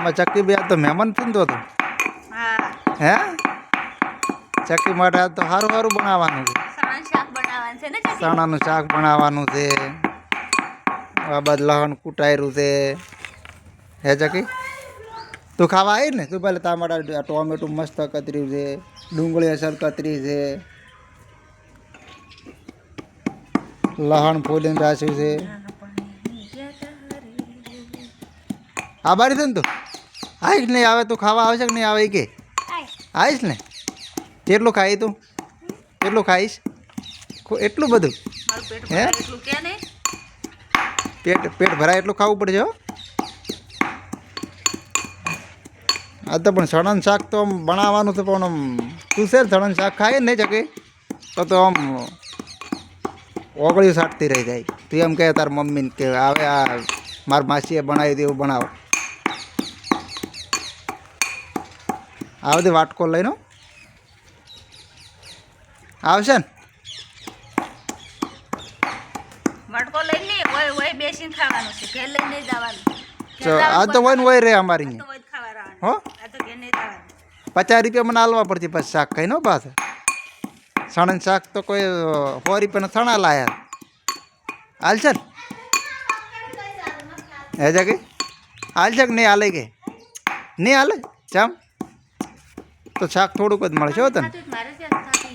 આમાં ચક્કી બે તો મહેમાન થઈને તો હા. હે? ચક્કી માટે તો સારું સારું બનાવવાનું છે? ચણાનું શાક બનાવવાનું છે આ બાદ લહણ કૂટાયરું છે. હે ચકી? તું ખાવા આવી ને? તું પહેલાં તમારા ટોમેટું મસ્ત કતર્યું છે. ડુંગળી અસર કતરી છે. લહણ ફોલીને રાખ્યું છે. આભારી બારી છે ને તું? આવીશ નહીં આવે તું ખાવા આવશે કે નહીં આવે કે? આવીશ ને? કેટલું ખાઈ તું? કેટલું ખાઈશ? એટલું બધું? હે? પેટ પેટ ભરાય એટલું ખાવું પડશે આ તો પણ સળન શાક તો આમ બનાવવાનું તો પણ આમ તું છે સળન શાક ખાય નહીં શકે. તો તો આમ ઓગળ્યું સાટતી રહી જાય. તું એમ કહે તાર મમ્મીને કે આવે આ મારી માસીએ બનાવી દે એવું બનાવો. આ બધી વાટકો લઈને આવશે ને મટકો લઈને નહીં, ઓય ઓય બેસીને ખાવાનું છે ઘેર લઈને નહીં જવાનું તો આ તો હોય ને હોય રે અમારી તો અહીંયા હોય જ ખાવા રહેવાનું. હો આ તો ઘેર નહીં જવાનું પચાસ રૂપિયા મને હાલવા પડશે પછી શાક ખાઈને હો પાછા સણન શાક તો કોઈ સો રૂપિયાના સણા લાયા હાલ છે ને હે જા કે હાલ છે કે નહીં હાલે કે નહીં હાલે જામ તો શાક થોડુંક જ મળશે હો તને.